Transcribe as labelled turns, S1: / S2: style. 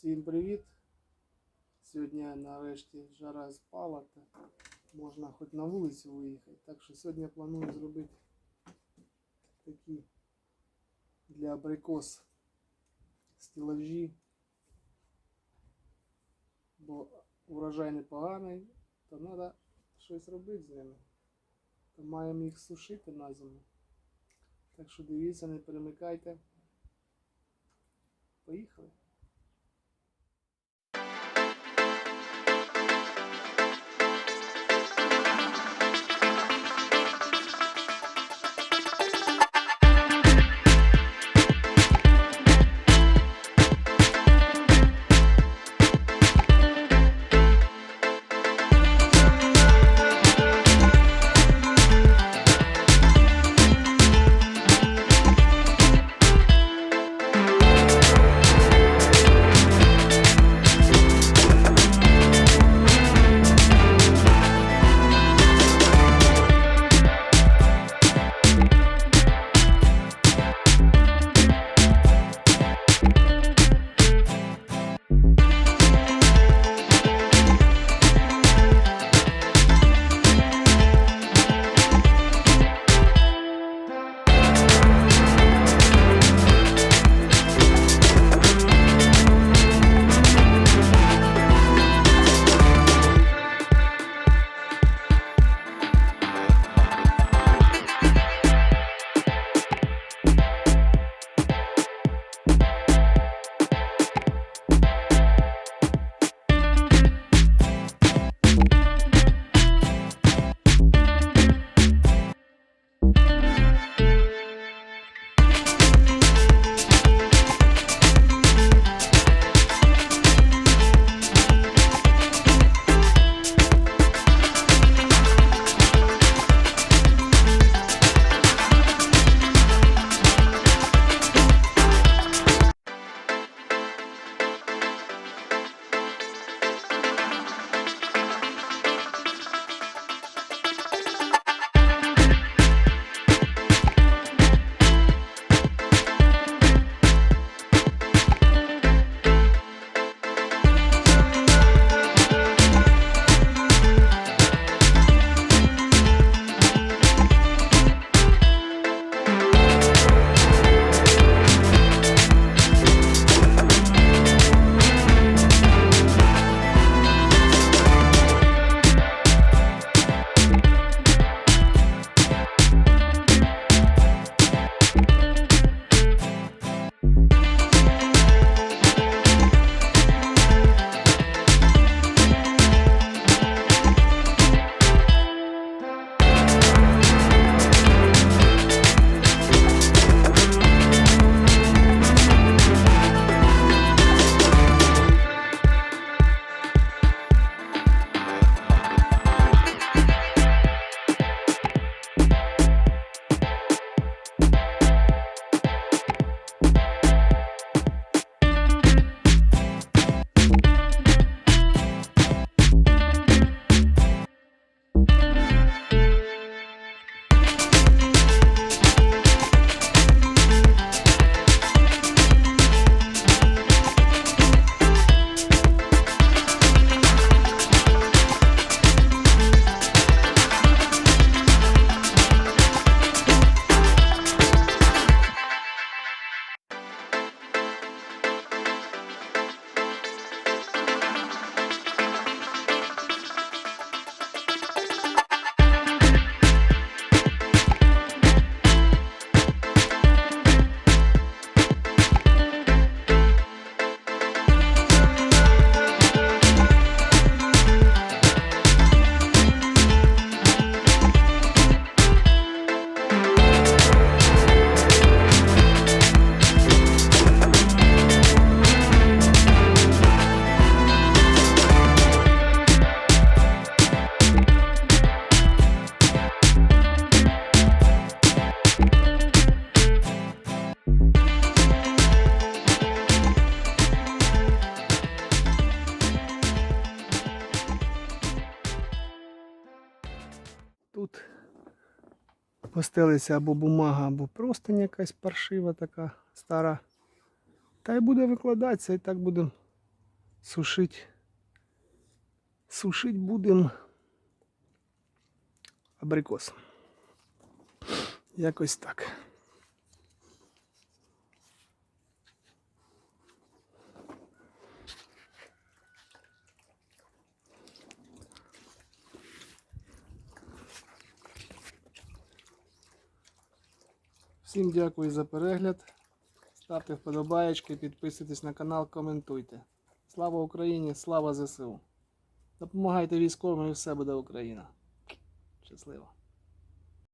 S1: Всім привіт! Сьогодні нарешті жара спала, та можна хоч на вулицю виїхати. Так що сьогодні планую зробити такі для абрикос стілажі. Бо урожай непоганий, то треба щось робити з ними. То маємо їх сушити на зиму. Так що дивіться, не перемикайте. Поїхали. Тут постелиться або бумага, або просто якась паршива така стара. Та й буде викладатися, і так будемо сушить. Сушити будемо абрикос. Якось так. Всім дякую за перегляд. Ставте вподобаєчки, підписуйтесь на канал, коментуйте. Слава Україні, слава ЗСУ. Допомагайте військовим і все буде Україна. Щасливо.